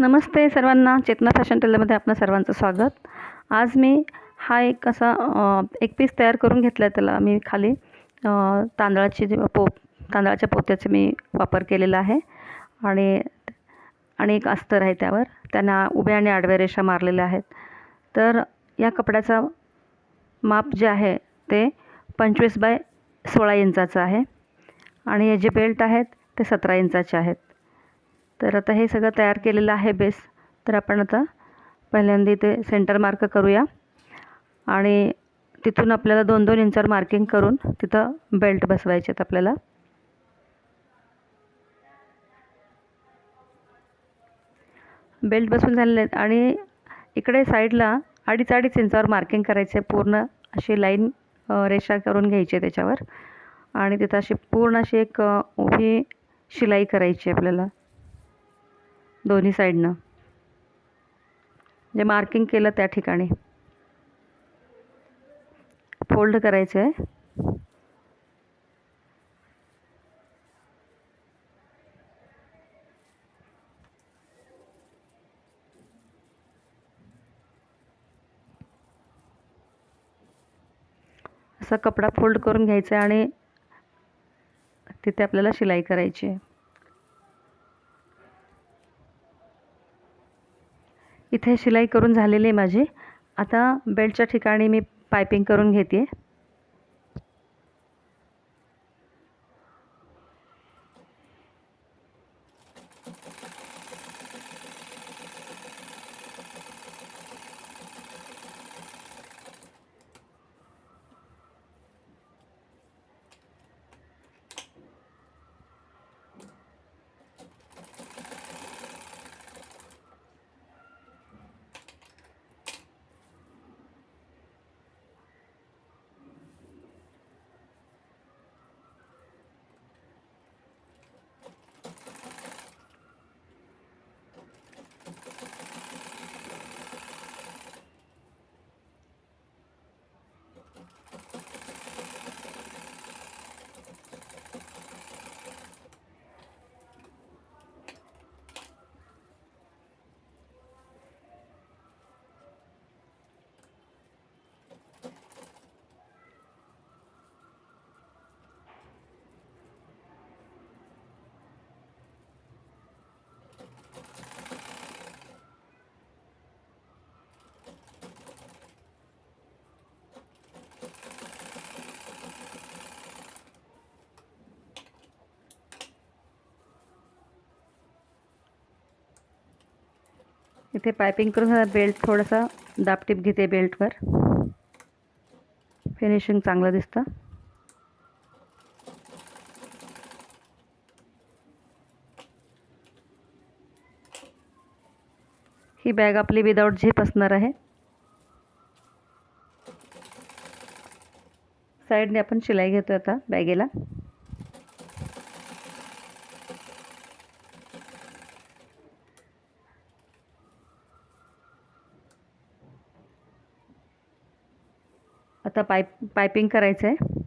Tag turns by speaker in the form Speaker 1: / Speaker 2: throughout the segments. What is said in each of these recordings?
Speaker 1: नमस्ते सर्वांना. चेतना फॅशन टेलरमध्ये आपलं सर्वांचं स्वागत. आज मी हा एक असा एक पीस तयार करून घेतला आहे त्याला मी खाली. तांदळाची जी पो तांदळाच्या पोत्याचा मी वापर केलेला आहे. आणि आणि एक अस्तर आहे त्यावर. त्यांना उभ्या आणि आडव्या रेषा मारलेल्या आहेत. तर या कपड्याचा माप जे आहे ते पंचवीस बाय सोळा इंचाचं आहे. आणि हे जे बेल्ट आहेत ते सतरा इंचाचे आहेत. तर आता हे सगळं तयार केलेलं आहे बेस. तर आपण आता पहिल्यांदा इथे सेंटर मार्क करूया. आणि तिथून आपल्याला दोन दोन इंचावर मार्किंग करून तिथं बेल्ट बसवायचे आहेत आपल्याला. बेल्ट बसून झालेले आहेत. आणि इकडे साईडला अडीच अडीच इंचावर मार्किंग करायचे. पूर्ण अशी लाईन रेषा करून घ्यायची आहे त्याच्यावर. आणि तिथं अशी पूर्ण अशी एक उभी शिलाई करायची आहे आपल्याला. दोन्ही साईडनं. जे मार्किंग केलं त्या ठिकाणी. फोल्ड करायचं आहे असा कपडा फोल्ड करून घ्यायचा आहे आणि तिथे आपल्याला शिलाई करायची आहे. इथे शिलाई करून झालेली आहे माझी. आता बेल्टच्या ठिकाणी मी पायपिंग करून घेते आहे इथे पायपिंग करून बेल्ट थोडासा दापटीप घेते बेल्टवर. फिनिशिंग चांगलं दिसतं. ही बॅग आपली विदाऊट झीप असणार आहे. साईडने आपण शिलाई घेतो आता बॅगेला. आता पाईप पायपिंग करायचं आहे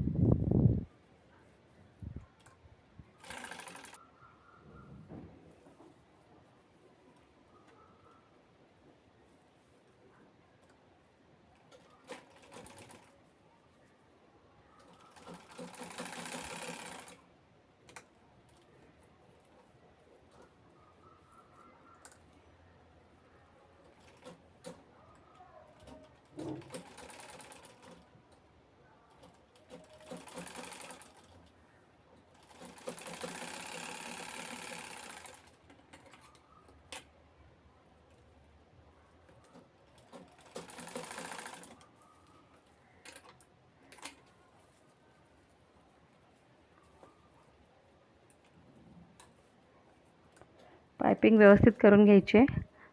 Speaker 1: पायपिंग व्यवस्थित करून घ्यायची आहे.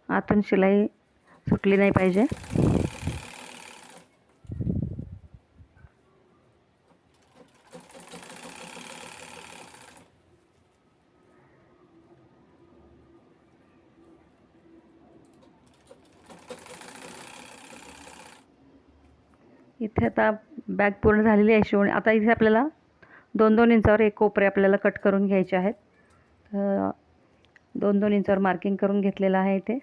Speaker 1: आतून शिलाई सुटली नाही पाहिजे. इथे आता बॅग पूर्ण झालेली आहे शिवणी. आता इथे आपल्याला दोन दोन इंचावर एक कोपरे आपल्याला कट करून घ्यायचे आहेत. तर दोन दोन इंचावर मार्किंग करून घेतलेलं आहे इथे.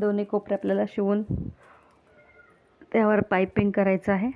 Speaker 1: दोन्ही कोपरे आपल्याला शिवून त्यावर पायपिंग करायचं आहे.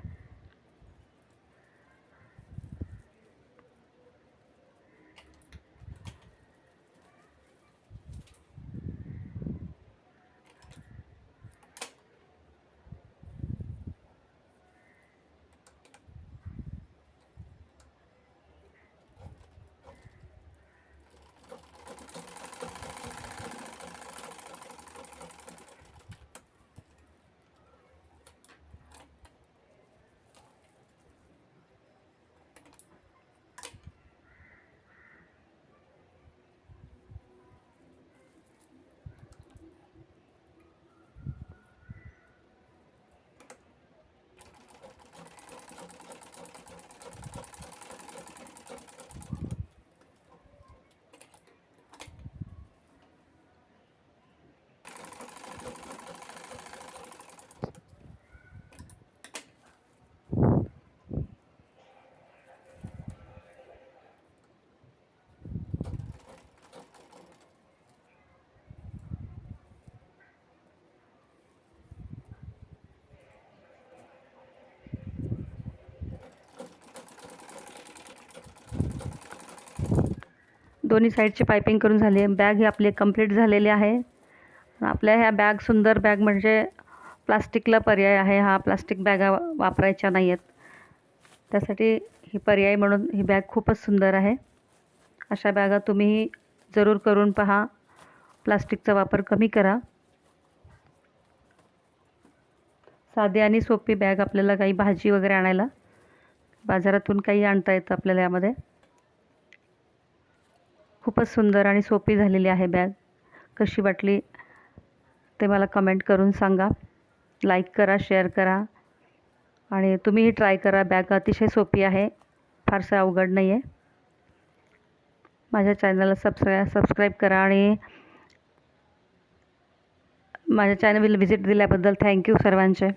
Speaker 1: दोन्ही साईडची पायपिंग करून झाली आहे. बॅग ही आपली कंप्लीट झालेली आहे. आपल्या ह्या बॅग सुंदर बॅग म्हणजे प्लास्टिकला पर्याय आहे. हा प्लास्टिक बॅगा वापरायच्या नाही आहेत त्यासाठी ही पर्याय म्हणून ही बॅग खूपच सुंदर आहे. अशा बॅगा तुम्ही जरूर करून पहा. प्लास्टिकचा वापर कमी करा. साधी आणि सोपी बॅग आपल्याला काही भाजी वगैरे आणायला बाजारातून काही आणता येतं आपल्याला यामध्ये. खूपच सुंदर आणि सोपी झालेली आहे बॅग. कशी वाटली ते मला कमेंट करून सांगा. लाईक करा शेअर करा. आणि तुम्हीही ट्राय करा. बॅग अतिशय सोपी आहे. फारसं अवघड नाही आहे माझ्या चॅनलला सबस्क्राय सबस्क्राईब करा आणि माझ्या चॅनल व्हिजिट दिल्याबद्दल थँक्यू सर्वांचे.